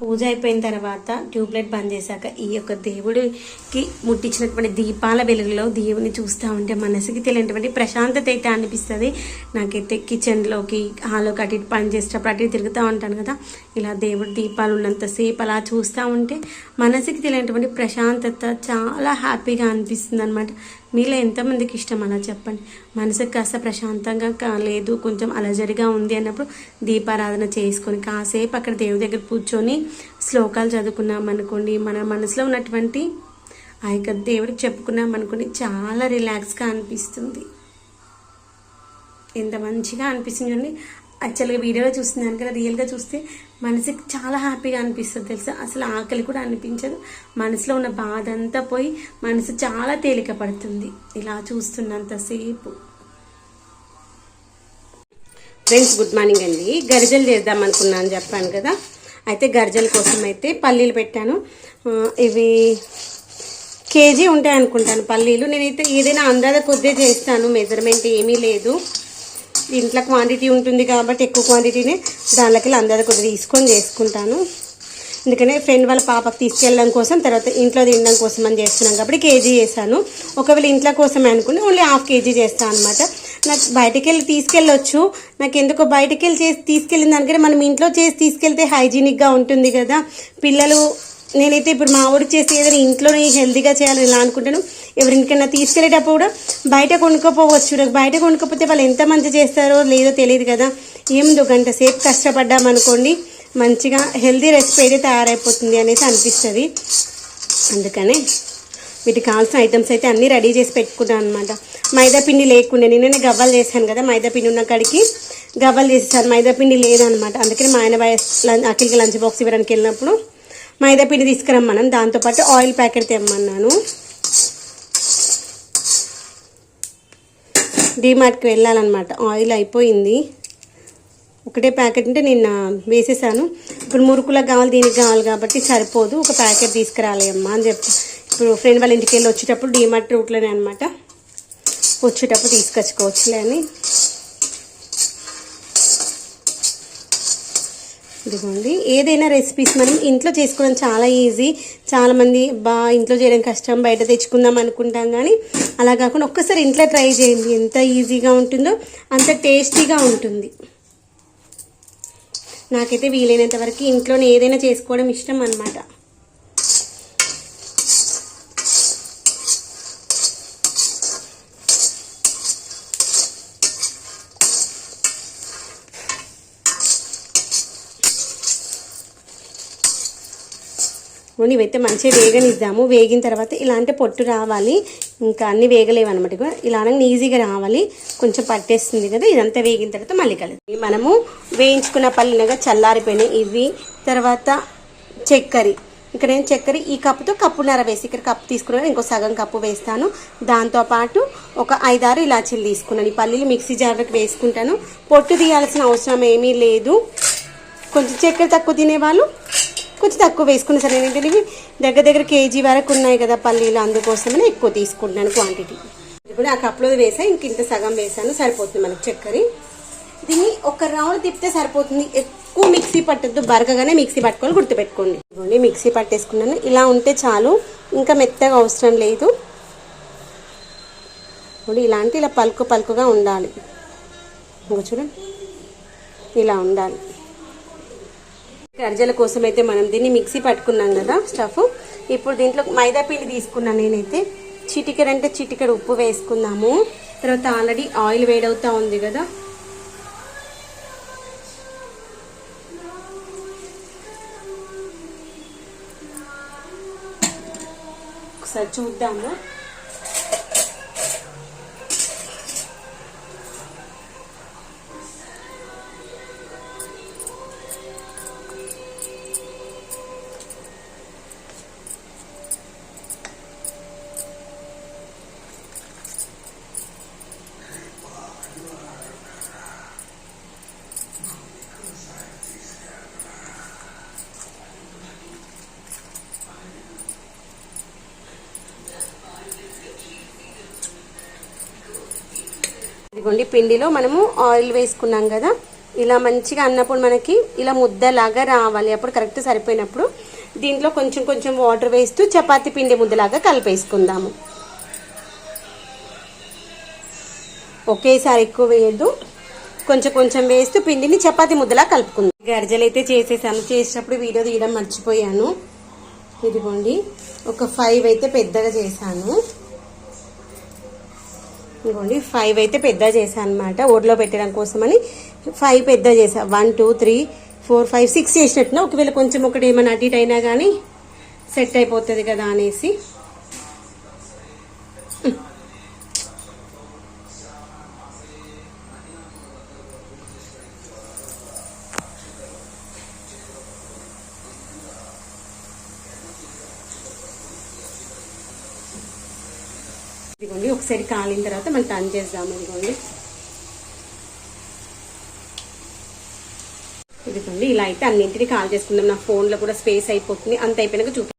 పూజ అయిపోయిన తర్వాత ట్యూబ్లైట్ బంద్ చేశాక ఈ యొక్క దేవుడికి ముట్టించినటువంటి దీపాల వెలుగులో దేవుని చూస్తూ ఉంటే మనసుకి తెలియనటువంటి ప్రశాంతత అయితే అనిపిస్తుంది. నాకైతే కిచెన్లోకి హాల్లోకి అటు ఇటు పని చేసేటప్పుడు అటు ఇటు తిరుగుతూ ఉంటాను కదా. ఇలా దేవుడి దీపాలు ఉన్నంతసేపు అలా చూస్తూ ఉంటే మనసుకి తెలియనటువంటి ప్రశాంతత చాలా హ్యాపీగా అనిపిస్తుంది అనమాట మీలో ఎంతమందికి ఇష్టం? అలా చెప్పండి. మనసుకు కాస్త ప్రశాంతంగా కా- లేదు కొంచెం అలజడిగా ఉంది అన్నప్పుడు దీపారాధన చేసుకొని కాసేపు అక్కడ దేవుడి దగ్గర కూర్చొని శ్లోకాలు చదువుకున్నాం అనుకోండి. మన మనసులో ఉన్నటువంటి ఆ యొక్క దేవుడికి చెప్పుకున్నాం అనుకోండి చాలా రిలాక్స్గా అనిపిస్తుంది. ఎంత మంచిగా అనిపిస్తుంది చూడండి. యాక్చువల్గా వీడియోలో చూస్తున్నాను కదా రియల్గా చూస్తే మనసుకి చాలా హ్యాపీగా అనిపిస్తుంది తెలుసా? అసలు ఆకలి కూడా అనిపించదు. మనసులో ఉన్న బాధ అంతా పోయి మనసు చాలా తేలిక పడుతుంది. ఇలా చూస్తున్నంతసేపు ఫ్రెండ్స్ గుడ్ మార్నింగ్ అండి. గరిజలు చేద్దాం అనుకున్నాను చెప్పాను కదా. అయితే గరిజల కోసం అయితే పల్లీలు పెట్టాను. ఇవి కేజీ ఉంటాయి అనుకుంటాను పల్లీలు. నేనైతే ఏదైనా అందాద కొద్దే చేస్తాను. మెజర్మెంట్ ఏమీ లేదు. ఇంట్లో క్వాంటిటీ ఉంటుంది కాబట్టి ఎక్కువ క్వాంటిటీనే దానిలోకి అందరూ కొద్దిగా తీసుకొని చేసుకుంటాను. ఎందుకనే ఫ్రెండ్ వాళ్ళ పాపకు తీసుకెళ్ళడం కోసం తర్వాత ఇంట్లో తినడం కోసం అని చేస్తున్నాం కాబట్టి కేజీ చేశాను. ఒకవేళ ఇంట్లో కోసమే అనుకుని ఓన్లీ హాఫ్ కేజీ చేస్తాను అనమాట నాకు బయటకెళ్ళి వెళ్ళి తీసుకెళ్ళొచ్చు. నాకు ఎందుకో బయటికి వెళ్ళి చేసి తీసుకెళ్ళిన దానికంటే మనం ఇంట్లో చేసి తీసుకెళ్తే హైజీనిక్గా ఉంటుంది కదా. పిల్లలు నేనైతే ఇప్పుడు మా ఊరికి చేసి ఏదైనా ఇంట్లోనే హెల్తీగా చేయాలని ఇలా అనుకుంటాను. ఎవరికైనా తీసుకెళ్ళేటప్పుడు కూడా బయట కొనుక్కోపోవచ్చు నాకు బయట కొనుక్కోపోతే వాళ్ళు ఎంత మంచి చేస్తారో లేదో తెలియదు కదా. ఏముందో గంట సేపు కష్టపడ్డామనుకోండి మంచిగా హెల్తీ రెసిపీ అయితే తయారైపోతుంది అనేసి అనిపిస్తుంది. అందుకనే వీటికి కావాల్సిన ఐటమ్స్ అయితే అన్నీ రెడీ చేసి పెట్టుకున్నాను అనమాట మైదా పిండి లేకుండా నిన్ననే గవ్వలు చేశాను కదా మైదా పిండి ఉన్న కాడికి గవ్వలు చేసేసాను. మైదా పిండి లేదనమాట అందుకని మా ఆయన వయస్ అఖిల్కి లంచ్ బాక్స్ ఇవ్వడానికి వెళ్ళినప్పుడు మైదా పిండి తీసుకురమ్మన్నాను దాంతోపాటు ఆయిల్ ప్యాకెట్ తెమ్మన్నాను. డీమార్ట్కి వెళ్ళాలన్నమాట. ఆయిల్ అయిపోయింది. ఒకటే ప్యాకెట్ అంటే నిన్న వేసేసాను. ఇప్పుడు మురుకులకు కావాలి దీనికి కావాలి కాబట్టి సరిపోదు. ఒక ప్యాకెట్ తీసుకురాలి అమ్మా అని చెప్పి. ఇప్పుడు ఫ్రెండ్ వాళ్ళ ఇంటికి వెళ్ళి వచ్చేటప్పుడు డీమార్ట్ రూట్లోనే అనమాట వచ్చేటప్పుడు తీసుకొచ్చుకోవచ్చులే అని. ఇదిగోండి. ఏదైనా రెసిపీస్ మనం ఇంట్లో చేసుకోవడం చాలా ఈజీ చాలామంది బా ఇంట్లో చేయడం కష్టం బయట తెచ్చుకుందాం అనుకుంటాం కానీ అలా కాకుండా ఒక్కసారి ఇంట్లో ట్రై చేయండి. ఎంత ఈజీగా ఉంటుందో అంత టేస్టీగా ఉంటుంది. నాకైతే వీలైనంత వరకు ఇంట్లోనే ఏదైనా చేసుకోవడం ఇష్టం అనమాట నూనె ఇవైతే మంచిగా వేగనిద్దాము. వేగిన తర్వాత ఇలాంటి పొట్టు రావాలి. ఇంకా అన్ని వేగలేవు అనమాట ఇలా ఈజీగా రావాలి. కొంచెం పట్టేస్తుంది కదా ఇదంతా వేగిన తర్వాత మళ్ళీ కలుగుతుంది మనము వేయించుకున్న పల్లినగా చల్లారిపోయినాయి. ఇవి తర్వాత చక్కెర. ఇక్కడ నేను చక్కెర ఈ కప్పుతో కప్పున్నర వేసి ఇక్కడ కప్పు తీసుకున్నాను. ఇంకో సగం కప్పు వేస్తాను. దాంతోపాటు ఒక ఐదారు ఇలాచీలు తీసుకున్నాను. ఈ పల్లీలు మిక్సీ జార్లకు వేసుకుంటాను. పొట్టు తీయాల్సిన అవసరం ఏమీ లేదు. కొంచెం చక్కెర తక్కువ తినేవాళ్ళు కొంచెం తక్కువ వేసుకున్నా సరే ఏంటంటే ఇవి దగ్గర దగ్గర కేజీ వరకు ఉన్నాయి కదా పల్లీలు అందుకోసమనే ఎక్కువ తీసుకుంటున్నాను క్వాంటిటీ ఇది కూడా ఆ కప్లో వేసా ఇంక ఇంత సగం వేసాను సరిపోతుంది మనకు చక్కెర. దీన్ని ఒక రౌండ్ తిప్పితే సరిపోతుంది. ఎక్కువ మిక్సీ పట్టద్దు బరకగానే మిక్సీ పట్టుకోవాలి గుర్తుపెట్టుకోండి. ఇదిగోండి మిక్సీ పట్టేసుకున్నాను. ఇలా ఉంటే చాలు ఇంకా మెత్తగా అవసరం లేదు. ఇప్పుడు ఇలాంటి ఇలా పలుకు పలుకుగా ఉండాలి. చూడండి. ఇలా ఉండాలి. గర్జల కోసం అయితే మనం దీన్ని మిక్సీ పట్టుకున్నాం కదా స్టఫ్. ఇప్పుడు దీంట్లో మైదా పిండి తీసుకున్నాను నేనైతే. చిటికెడ అంటే చిటికెడ ఉప్పు వేసుకుందాము. తర్వాత ఆల్రెడీ ఆయిల్ వేడవుతూ ఉంది కదా. ఒకసారి చూద్దాము. ఇదిగోండి పిండిలో మనము ఆయిల్ వేసుకున్నాం కదా. ఇలా మంచిగా అన్నప్పుడు మనకి ఇలా ముద్దలాగా రావాలి. అప్పుడు కరెక్ట్ సరిపోయినప్పుడు దీంట్లో కొంచెం కొంచెం వాటర్ వేస్తూ చపాతీ పిండి ముద్దలాగా కలిపేసుకుందాము. ఒకేసారి ఎక్కువ వేయద్దు. కొంచెం కొంచెం వేస్తూ పిండిని చపాతి ముద్దలా కలుపుకుందాం. గర్జలు అయితే చేసేసాను. చేసేటప్పుడు వీడియో తీయడం మర్చిపోయాను. ఇదిగోండి ఒక ఫైవ్ అయితే పెద్దగా చేశాను. ఇదిగోండి ఫైవ్ అయితే పెద్ద చేశాను అనమాట ఓడిలో పెట్టడం కోసమని ఫైవ్ పెద్ద చేసా one two three four five six చేసినట్టున ఒకవేళ కొంచెం ఒకటి ఏమైనా అటు ఇటు అయినా కానీ సెట్ అయిపోతుంది కదా అనేసి. ఇదిగోండి ఒకసారి కాలిన తర్వాత మనం టర్న్ చేద్దాము ఇదిగోండి. ఇదిగోండి ఇలా అయితే అన్నింటినీ కాల్ చేసుకుందాం. నా ఫోన్లో కూడా స్పేస్ అయిపోతుంది. అంత అయిపోయినాక చూపి